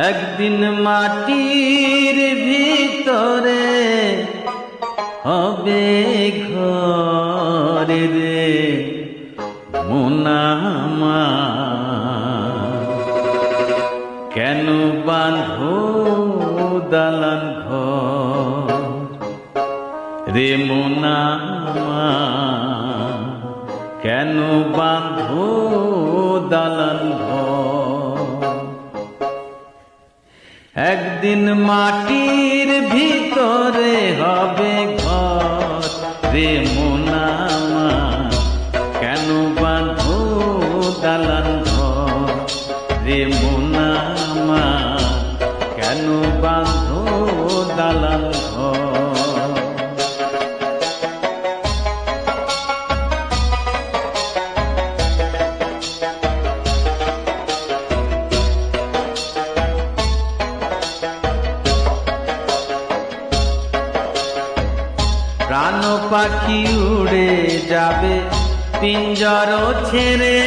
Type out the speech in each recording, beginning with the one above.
একদিন মাটির ভিতরে হবে ঘরে রে মোনামা কেন বাঁধো দালান ঘর রে মোনামা কেন বাঁধো দালান ঘর? একদিন মাটির ভিতরে হবে ঘর। রে মোনামা কেন বাঁধো দালান প্রাণ পাখি উড়ে যাবে, পিঞ্জর ছেড়ে।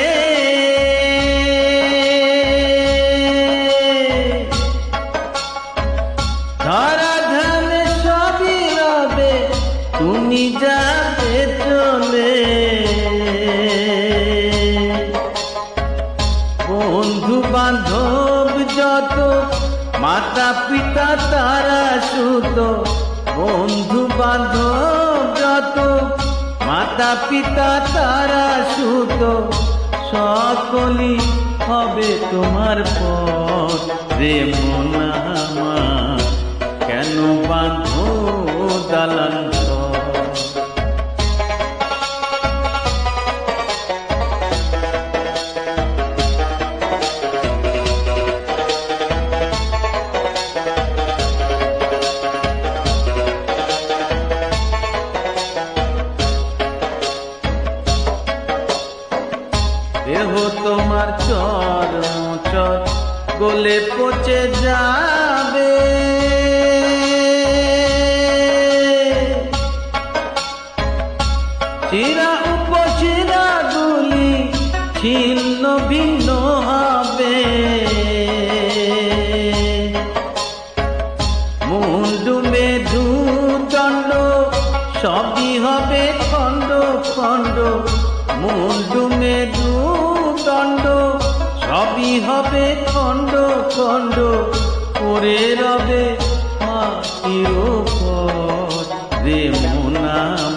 তুমি চলে। বন্ধু যত মাতা পিতা তারা সুত, বন্ধু বান্ধব যত মাতা পিতা তারা সুত সকলি হবে তোমার পথ। রে মনামা দেহ তোমার চরম চর, গলে পচে যাবে। চিরা উপচিরা গুলি ছিন্ন ভিন্ন হবে। মুন্ডু মেধু সবই হবে খণ্ড খণ্ড। মুন্ডু মেধু দণ্ড সবই হবে খণ্ড খণ্ড করে রবে মাটির উপর? রে মোনামা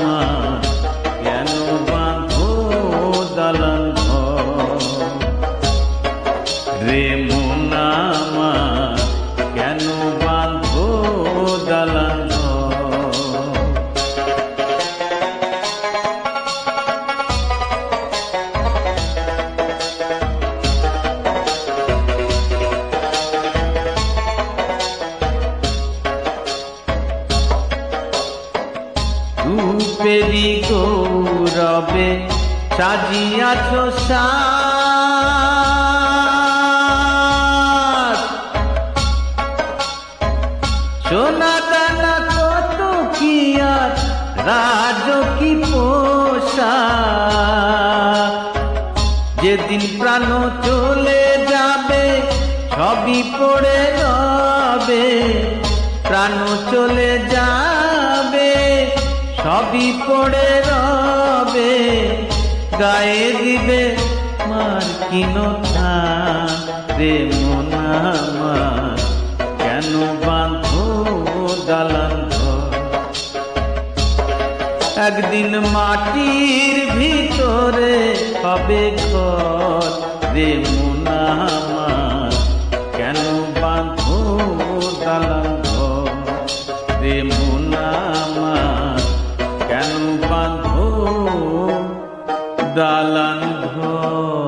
রূপেরি গৌরবে সাজিয়াছ সাজ সোনা দানা কত কি আর, রাজ কি পোশাক? যেদিন প্রাণ চলে যাবে, সবই পড়ে রবে। প্রাণ চলে যাবে সবই পড়ে রবে, গায়ে দিবে মার কিনতা রে মোনামা কেন বাঁধো দালান একদিন মাটির ভিতরে হবে ঘর রে মোনামা কেন দালান ঘর